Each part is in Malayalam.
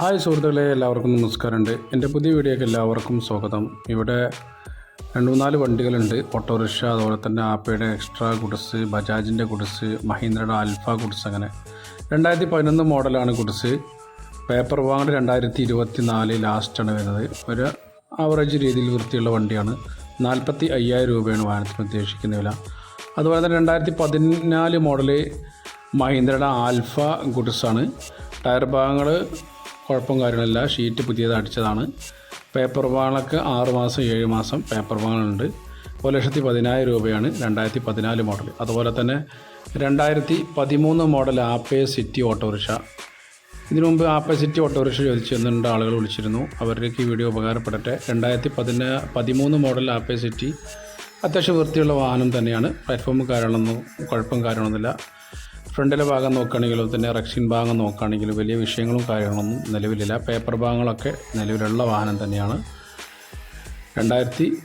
ഹായ് സുഹൃത്തുക്കളെ എല്ലാവർക്കും നമസ്കാരമുണ്ട്. എന്റെ പുതിയ വീഡിയോയ്ക്ക് എല്ലാവർക്കും സ്വാഗതം. ഇവിടെ രണ്ട് മൂന്നാൽ വണ്ടികളുണ്ട്. ഓട്ടോറിക്ഷ അതുപോലെ തന്നെ ആപ്പയുടെ എക്സ്ട്രാ ഗുഡ്സ് ബജാജിന്റെ ഗുഡ്സ് മഹീന്ദ്രയുടെ ആൽഫ ഗുഡ്സ് അങ്ങനെ രണ്ടായിരത്തി പതിനൊന്ന് മോഡലാണ് ഗുഡ്സ്. പേപ്പർ വാങ്ങൽ രണ്ടായിരത്തി ഇരുപത്തി നാല് ലാസ്റ്റാണ് വരുന്നത്. ഒരു ആവറേജ് രീതിയിൽ വൃത്തിയുള്ള വണ്ടിയാണ്. നാൽപ്പത്തി അയ്യായിരം രൂപയാണ് വാഹനത്തിന് ഉദ്ദേശിക്കുന്ന വില. അതുപോലെ തന്നെ രണ്ടായിരത്തി പതിനാല് മോഡൽ മഹീന്ദ്രയുടെ ആൽഫ ഗുഡ്സാണ്. ടയർ ഭാഗങ്ങൾ കുഴപ്പം കാര്യങ്ങളില്ല. ഷീറ്റ് പുതിയത് അടിച്ചതാണ്. പേപ്പർ വാളൊക്കെ ആറ് മാസം ഏഴ് മാസം പേപ്പർ വാളുണ്ട് ഒരു ലക്ഷത്തി പതിനായിരം രൂപയാണ് രണ്ടായിരത്തി പതിനാല് മോഡൽ അതുപോലെ തന്നെ രണ്ടായിരത്തി പതിമൂന്ന് മോഡൽ ആപ്പേ സിറ്റി ഓട്ടോറിക്ഷ ഇതിനു മുമ്പ് ആപ്പേ സിറ്റി ഓട്ടോറിക്ഷ ചോദിച്ചു രണ്ട് ആളുകൾ വിളിച്ചിരുന്നു. അവരിലേക്ക് ഈ വീഡിയോ ഉപകാരപ്പെടട്ടെ. രണ്ടായിരത്തി പതിന പതിമൂന്ന് മോഡൽ ആപ്പേ സിറ്റി അത്യാവശ്യം വൃത്തിയുള്ള വാഹനം തന്നെയാണ്. പ്ലാറ്റ്ഫോം കാര്യങ്ങളൊന്നും കുഴപ്പം കാര്യങ്ങളൊന്നുമില്ല. ഫ്രണ്ടിലെ ഭാഗം നോക്കുകയാണെങ്കിലും തന്നെ റക്ഷിൻ ഭാഗം നോക്കുകയാണെങ്കിലും വലിയ വിഷയങ്ങളും കാര്യങ്ങളൊന്നും നിലവിലില്ല. പേപ്പർ ഭാഗങ്ങളൊക്കെ നിലവിലുള്ള വാഹനം തന്നെയാണ്. രണ്ടായിരത്തി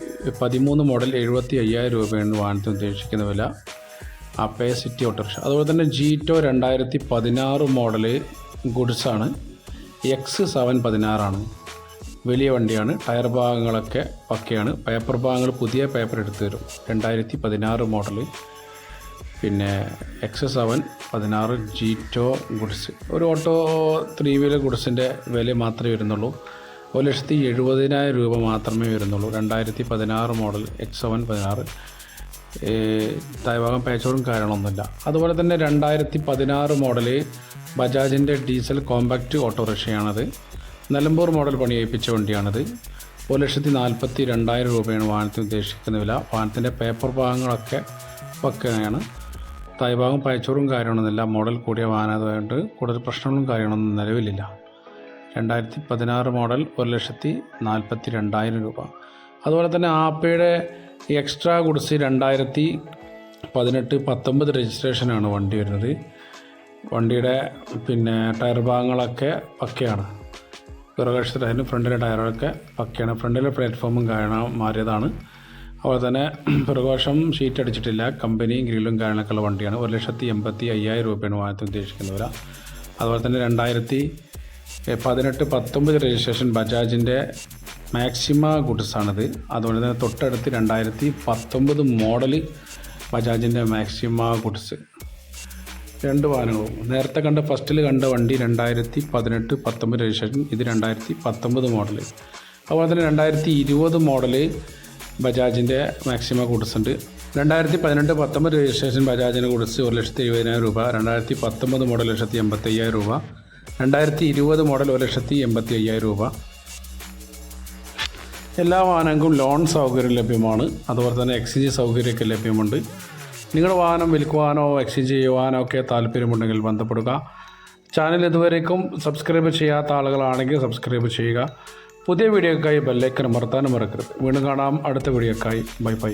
പതിമൂന്ന് മോഡൽ എഴുപത്തി അയ്യായിരം രൂപയാണ് വാഹനത്തിന് ഉദ്ദേശിക്കുന്ന വില. അപ്പേ സിറ്റി ഓട്ടോറിക്ഷ. അതുപോലെ തന്നെ ജീറ്റോ രണ്ടായിരത്തി പതിനാറ് മോഡൽ ഗുഡ്സാണ്. എക്സ് സെവൻ പതിനാറാണ്. വലിയ വണ്ടിയാണ്. ടയർ ഭാഗങ്ങളൊക്കെ പക്കയാണ്. പേപ്പർ ഭാഗങ്ങൾ പുതിയ പേപ്പർ എടുത്തു തരും. രണ്ടായിരത്തി പതിനാറ് മോഡൽ പിന്നെ എക്സ് സെവൻ പതിനാറ് ജീറ്റോ ഗുഡ്സ് ഒരു ഓട്ടോ ത്രീ വീലർ ഗുഡ്സിന്റെ വില മാത്രമേ വരുന്നുള്ളൂ. ഒരു ലക്ഷത്തി എഴുപതിനായിരം രൂപ മാത്രമേ വരുന്നുള്ളൂ. രണ്ടായിരത്തി പതിനാറ് മോഡൽ എക്സ് സെവൻ പതിനാറ് തായ്ഭാഗം പേച്ചോടും കാര്യങ്ങളൊന്നുമില്ല. അതുപോലെ തന്നെ രണ്ടായിരത്തി പതിനാറ് മോഡൽ ബജാജിന്റെ ഡീസൽ കോമ്പാക്റ്റ് ഓട്ടോറിക്ഷയാണത് നിലമ്പൂർ മോഡൽ പണിയേൽപ്പിച്ച വണ്ടിയാണിത്. ഒരു ലക്ഷത്തി നാൽപ്പത്തി രണ്ടായിരം രൂപയാണ് വാഹനത്തിന് ഉദ്ദേശിക്കുന്ന വില. വാഹനത്തിന്റെ പേപ്പർ ഭാഗങ്ങളൊക്കെ പക്കയാണ്. തായ്ഭാഗം പയച്ചോറും കാര്യമൊന്നുമില്ല മോഡൽ കൂടിയ വാഹനമായതുകൊണ്ട് കൂടുതൽ പ്രശ്നങ്ങളും കാര്യങ്ങളൊന്നും നിലവിലില്ല. രണ്ടായിരത്തി പതിനാറ് മോഡൽ ഒരു ലക്ഷത്തി നാൽപ്പത്തി രണ്ടായിരം രൂപ. അതുപോലെ തന്നെ ആപ്പയുടെ എക്സ്ട്രാ ഗുഡ്സ് രണ്ടായിരത്തി പതിനെട്ട് പത്തൊമ്പത് രജിസ്ട്രേഷനാണ് വണ്ടി വരുന്നത്. വണ്ടിയുടെ പിന്നെ ടയർ ഭാഗങ്ങളൊക്കെ പക്കയാണ്. പിറകക്ഷത്തിലായാലും ഫ്രണ്ടിലെ ടയറൊക്കെ പക്കയാണ്. ഫ്രണ്ടിലെ പ്ലാറ്റ്ഫോമും കാരണം മാറിയതാണ്. അതുപോലെ തന്നെ പ്രകോഷം ഷീറ്റ് അടിച്ചിട്ടില്ല. കമ്പനി ഗ്രില്ലും കാര്യങ്ങളൊക്കെ ഉള്ള വണ്ടിയാണ്. ഒരു ലക്ഷത്തി എൺപത്തി അയ്യായിരം രൂപയാണ് വാഹനത്തിന് ഉദ്ദേശിക്കുന്ന വില. അതുപോലെ തന്നെ രണ്ടായിരത്തി പതിനെട്ട് പത്തൊമ്പത് രജിസ്ട്രേഷൻ ബജാജിന്റെ മാക്സിമ ഗുഡ്സാണിത്. അതുപോലെ തന്നെ തൊട്ടടുത്ത് രണ്ടായിരത്തി പത്തൊമ്പത് മോഡൽ ബജാജിന്റെ മാക്സിമ ഗുഡ്സ്. രണ്ട് വാഹനങ്ങളും. നേരത്തെ കണ്ട ഫസ്റ്റിൽ കണ്ട വണ്ടി രണ്ടായിരത്തി പതിനെട്ട് പത്തൊമ്പത് രജിസ്ട്രേഷൻ ഇത് രണ്ടായിരത്തി പത്തൊമ്പത് മോഡൽ അതുപോലെ തന്നെ രണ്ടായിരത്തി ഇരുപത് മോഡൽ ബജാജിന്റെ മാക്സിമ ഗുഡ്സ് ഉണ്ട് രണ്ടായിരത്തി പതിനെട്ട് പത്തൊമ്പത് രജിസ്ട്രേഷൻ ബജാജിന്റെ ഗുഡ്സ് ഒരു ലക്ഷത്തി എഴുപതിനായിരം രൂപ രണ്ടായിരത്തി പത്തൊമ്പത് മോഡൽ ലക്ഷത്തി എൺപത്തി അയ്യായിരം രൂപ രണ്ടായിരത്തി ഇരുപത് മോഡൽ ഒരു ലക്ഷത്തി എൺപത്തി അയ്യായിരം രൂപ. എല്ലാ വാഹനങ്ങൾക്കും ലോൺ സൗകര്യം ലഭ്യമാണ്. അതുപോലെ തന്നെ എക്സ്ചേഞ്ച് സൗകര്യമൊക്കെ ലഭ്യമുണ്ട്. നിങ്ങളുടെ വാഹനം വിൽക്കുവാനോ എക്സ്ചേഞ്ച് ചെയ്യുവാനോ ഒക്കെ താല്പര്യമുണ്ടെങ്കിൽ ബന്ധപ്പെടുക. ചാനൽ ഇതുവരേക്കും സബ്സ്ക്രൈബ് ചെയ്യാത്ത ആളുകളാണെങ്കിൽ സബ്സ്ക്രൈബ് ചെയ്യുക. പുതിയ വീഡിയോക്കായി ബെല്ലൈക്കൻ മറത്താനും മറക്കരുത്. വീണ്ടും കാണാം. അടുത്ത വീഡിയോക്കായി ബൈ ബൈ